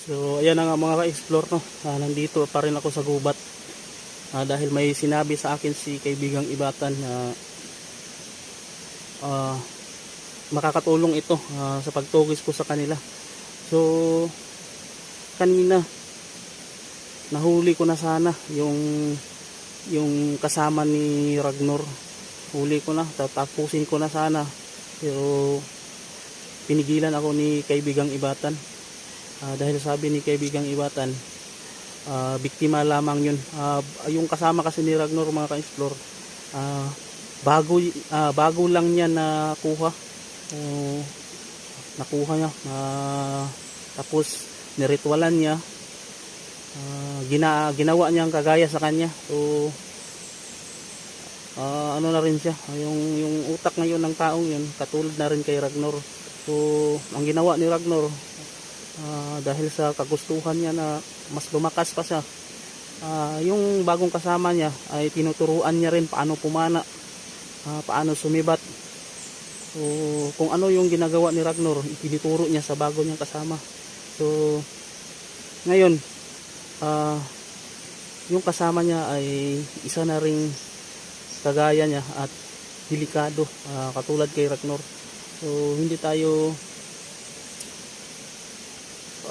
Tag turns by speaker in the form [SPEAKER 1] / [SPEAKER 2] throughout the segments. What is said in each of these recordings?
[SPEAKER 1] So ayan na nga mga ka-explore no. Ah, nandito pa rin ako sa gubat. Ah, dahil may sinabi sa akin si kaibigang Ibatan na ah, makakatulong ito ah, sa pagtugis ko sa kanila. So kanina nahuli ko na sana yung yung kasama ni Ragnor. Huli ko na, tatapusin ko na sana. Pero pinigilan ako ni kaibigang Ibatan. Ah, dahil sabi ni kaibigang Ibatan, ah, biktima lamang yun. Ah, yung kasama kasi ni Ragnor mga ka-explore, ah, bago, ah, bago lang niya nakuha. Oh, nakuha niya. Ah, tapos niritualan niya. Ah, gina, ginawa niya ang kagaya sa kanya. So, ah, ano na rin siya. Yung, yung utak ngayon ng taong yun, katulad na rin kay Ragnor. So, ang ginawa ni Ragnor, ah, dahil sa kagustuhan niya na mas lumakas pa siya, ah, yung bagong kasama niya ay tinuturuan niya rin paano pumana, ah, paano sumibat. So, kung ano yung ginagawa ni Ragnor, itinuturo niya sa bago niyang kasama. So, ngayon, ah, yung kasama niya ay isa na ring kagaya niya at delikado ah, katulad kay Ragnor. So hindi tayo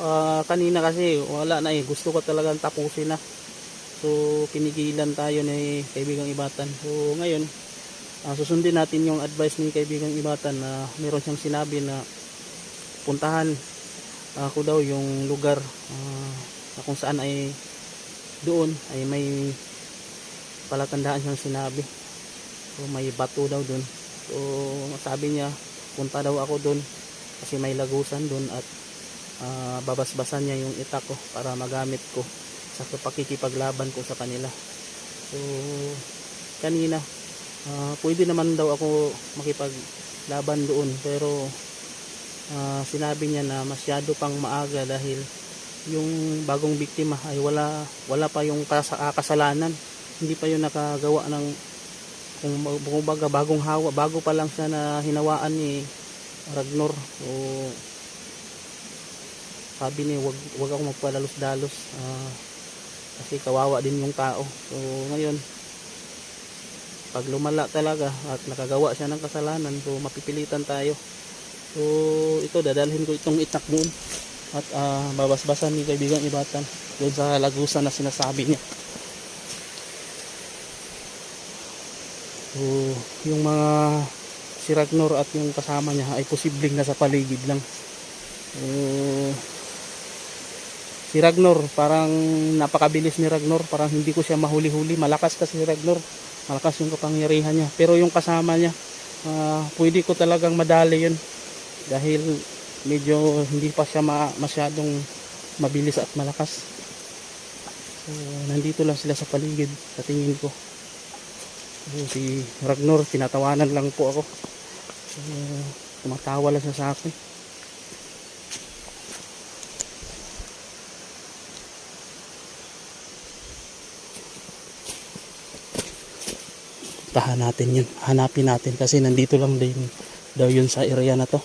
[SPEAKER 1] ah, kanina kasi wala na eh gusto ko talagang tapusin na. So pinigilan tayo ni kaibigang Ibatan. So ngayon ah, susundin natin yung advice ni kaibigang Ibatan na meron siyang sinabi na puntahan ako daw yung lugar ah, na kung saan ay doon ay may palatandaan siyang sinabi so may bato daw doon so sabi niya punta daw ako doon kasi may lagusan doon at ah, babasbasan niya yung itak ko para magamit ko sa pakikipaglaban ko sa kanila. So kanina ah, pwede naman daw ako makipaglaban doon pero ah, sinabi niya na masyado pang maaga dahil yung bagong biktima ay wala wala pa yung kas- kasalanan. Hindi pa yung nakagawa ng kung kumbaga bagong hawa bago pa lang siya na hinawaan ni Ragnor. O sabi ni wag wag ako magpadalos-dalos ah, kasi kawawa din yung tao. So ngayon pag lumala talaga at nakagawa siya ng kasalanan so mapipilitan tayo. So ito dadalhin ko itong itak doon at ah, babasbasan ni kaibigan ibatan doon sa lagusan na sinasabi niya. So yung mga si Ragnar at yung kasama niya ay posibleng nasa paligid lang. So, si Ragnar parang napakabilis ni Ragnar parang hindi ko siya mahuli-huli. Malakas kasi si Ragnar malakas yung kapangyarihan niya. Pero yung kasama niya ah, pwede ko talagang madali yun. Dahil medyo hindi pa siya ma- masyadong mabilis at malakas. So, nandito lang sila sa paligid sa tingin ko. So, si Ragnar tinatawanan lang po ako. So, tumatawa lang siya sa akin tahan natin yun. Hanapin natin kasi nandito lang din daw yun sa area na to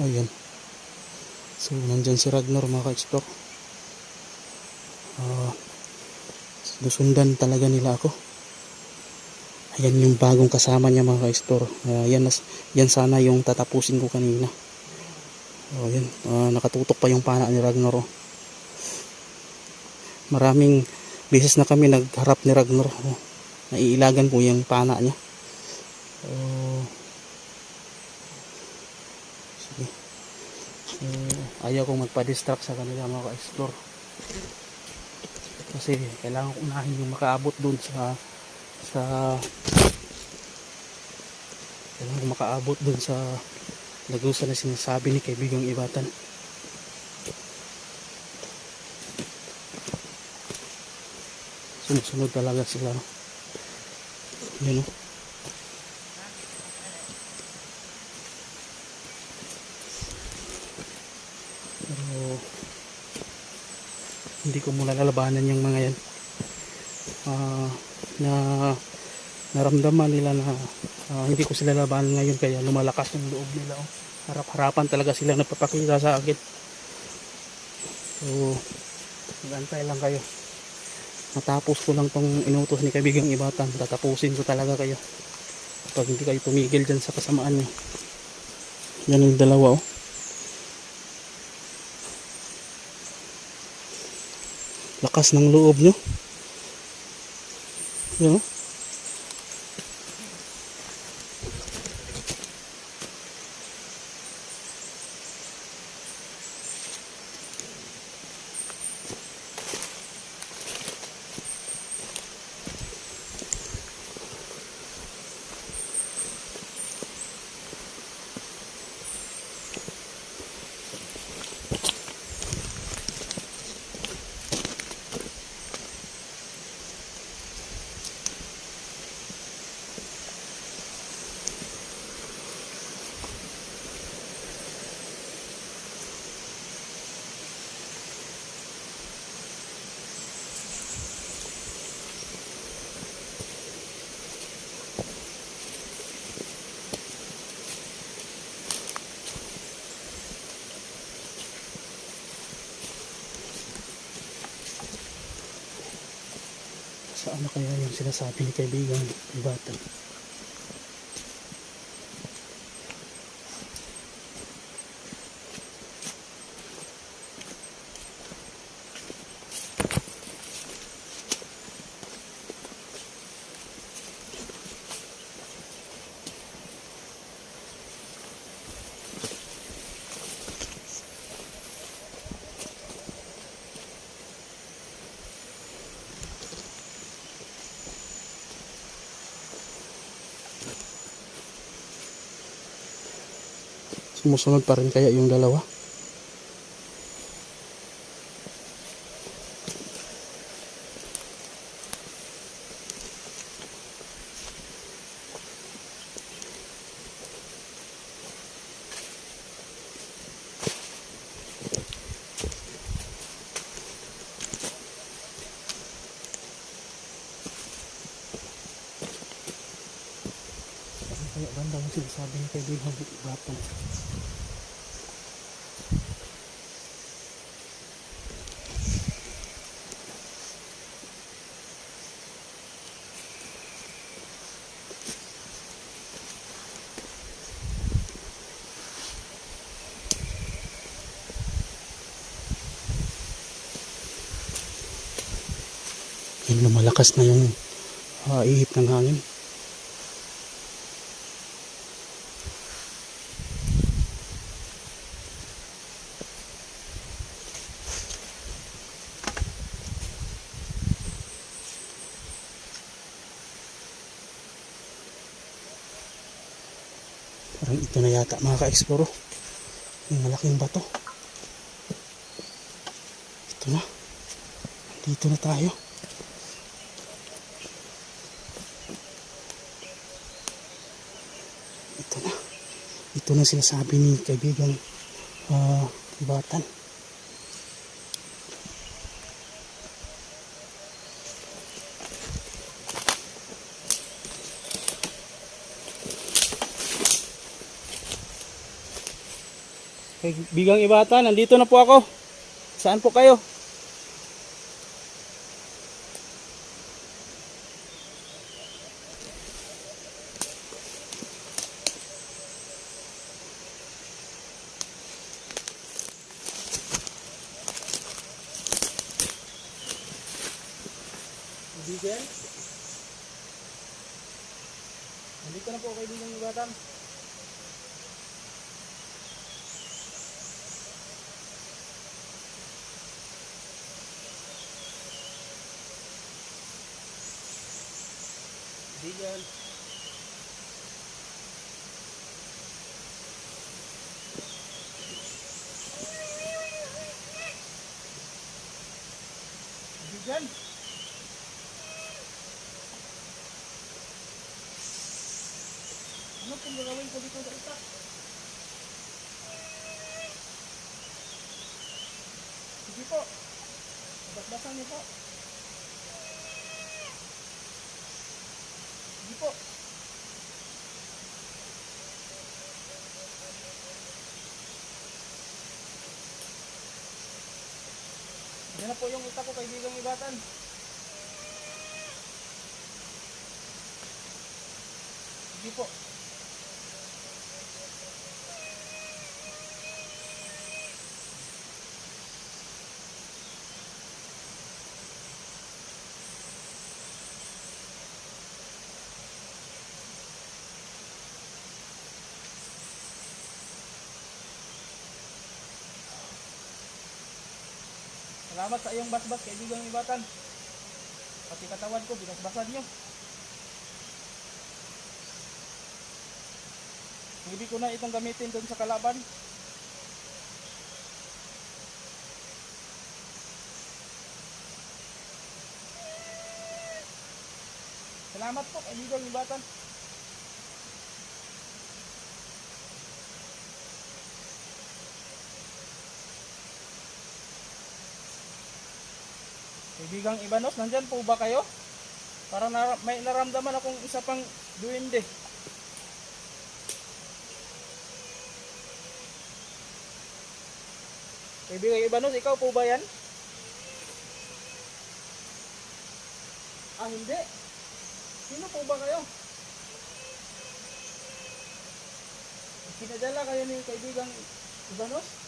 [SPEAKER 1] Ayan. So, nandyan si Ragnar mga ka-explore. Ah, susundan talaga nila ako. Ayan yung bagong kasama niya mga ka-explore. Ah, yan, yan sana yung tatapusin ko kanina. Oh, yan. Ah, nakatutok pa yung pana ni Ragnar. oh. Maraming beses na kami nagharap ni Ragnar. Oh, naiilagan po yung pana niya. So, sige. So, ayaw kong magpa-distract sa kanila mga ka-explore. Kasi kailangan ko unahin yung makaabot dun sa sa kailangan ko makaabot dun sa lagusan na sinasabi ni kaibigang Ibatan. Sunod-sunod talaga sila. no? Yun o. Pero hindi ko muna lalabanan yung mga yan. Ah, na naramdaman nila na ah, hindi ko sila labanan ngayon kaya lumalakas yung loob nila. Oh. Harap-harapan talaga sila nagpapakita sa akin. So, magantay lang kayo. Matapos ko lang tong inutos ni kaibigang ibatan. Tatapusin ko talaga kayo. Pag hindi kayo tumigil dyan sa kasamaan nyo. Yan yung dalawa oh. Lakas ng loob nyo. Yan oh. Saan na kaya yung sinasabi ni kaibigan ibatan? Sumusunod pa rin kaya yung dalawa? Ano kaya banda ang sinasabi ni kaibigan Ibatan? Yun na yung ah, ihip ng hangin. Parang ito na yata mga ka-exploro. Yung malaking bato. Ito na. Dito na tayo. Ito na sinasabi ni kaibigang ah, batan. Kaibigang ibatan, nandito na po ako. Saan po kayo? Miguel. Nandito na po kaibigan Ibatan. Miguel. Miguel. Ano gagawin ko dito sa itak? Sige po. Basbasan niyo po. Sige po. Yan na po yung itak ko kaibigang ibatan. Sige po. Salamat sa iyong basbas, kaibigang ibatan. Pati katawan ko, binasbasan nyo. Hindi ko na itong gamitin doon sa kalaban. Salamat po, kaibigang ibatan. Kaibigang Ibanos, nandyan po ba kayo? Para na, may naramdaman akong isa pang duwende. Kaibigang Ibanos, ikaw po ba yan? Ah, hindi. Sino po ba kayo? Pinadala kayo ni kaibigang Ibanos?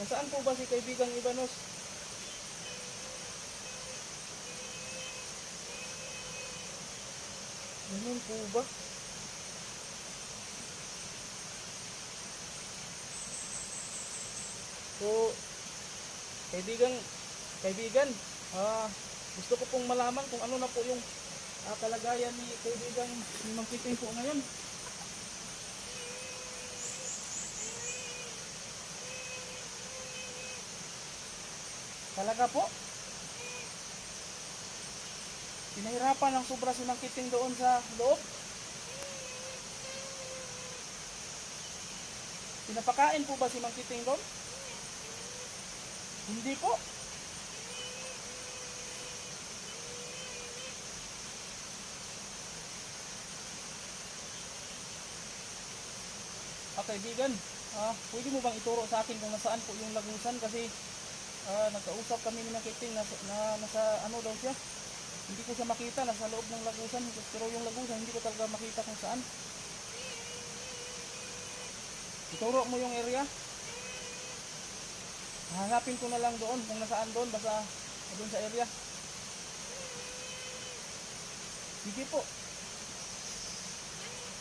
[SPEAKER 1] Nasaan po ba si kaibigang Ibanos? Ganun po ba? So, kaibigan, kaibigan, ah, gusto ko pong malaman kung ano na po yung ah, kalagayan ni kaibigan ni Mang Kiting po ngayon. Talaga po? Pinahirapan ng sobra si Mang Kiting doon sa loob? Pinapakain po ba si Mang Kiting doon? Hindi po. Ah, kaibigan, ah, pwede mo bang ituro sa akin kung nasaan po yung lagusan kasi ah, nagkausap kami ni Nakiting na, na nasa ano daw siya. Hindi ko siya makita, nasa loob ng lagusan. Pero yung lagusan, hindi ko talaga makita kung saan. Ituro mo yung area. Hanapin ko na lang doon kung nasaan doon basta doon sa area. Sige po.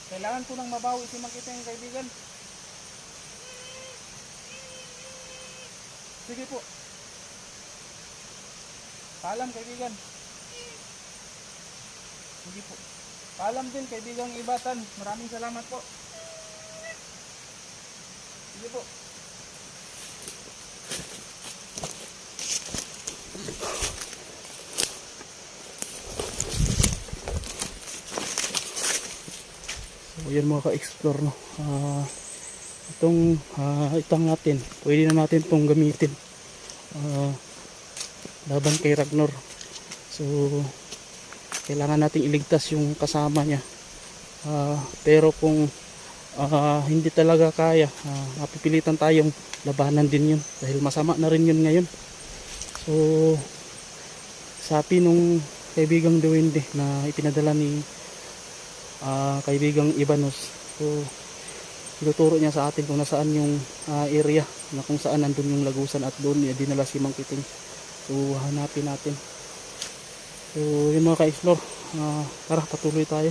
[SPEAKER 1] Kailangan ko nang mabawi si Makita yung kaibigan. Sige po. Paalam kaibigan. Sige po. Paalam din kaibigang ibatan. Maraming salamat po. Sige po. So yan mga ka-explore no. Ah, itong ah, itang natin, pwede na natin itong gamitin. Ah, laban kay Ragnar. So kailangan nating iligtas yung kasama niya. Ah, pero kung ah, hindi talaga kaya, ah, mapipilitan tayong labanan din yun dahil masama na rin yun ngayon. So sabi nung kaibigang Duwende na ipinadala ni ah, kaibigang Ibanos. So, Ituturo niya sa atin kung nasaan yung ah, area na kung saan nandun yung lagusan at doon niya dinala si Mang Kiting. So hanapin natin. So yun mga ka-explore, ah, tara patuloy tayo.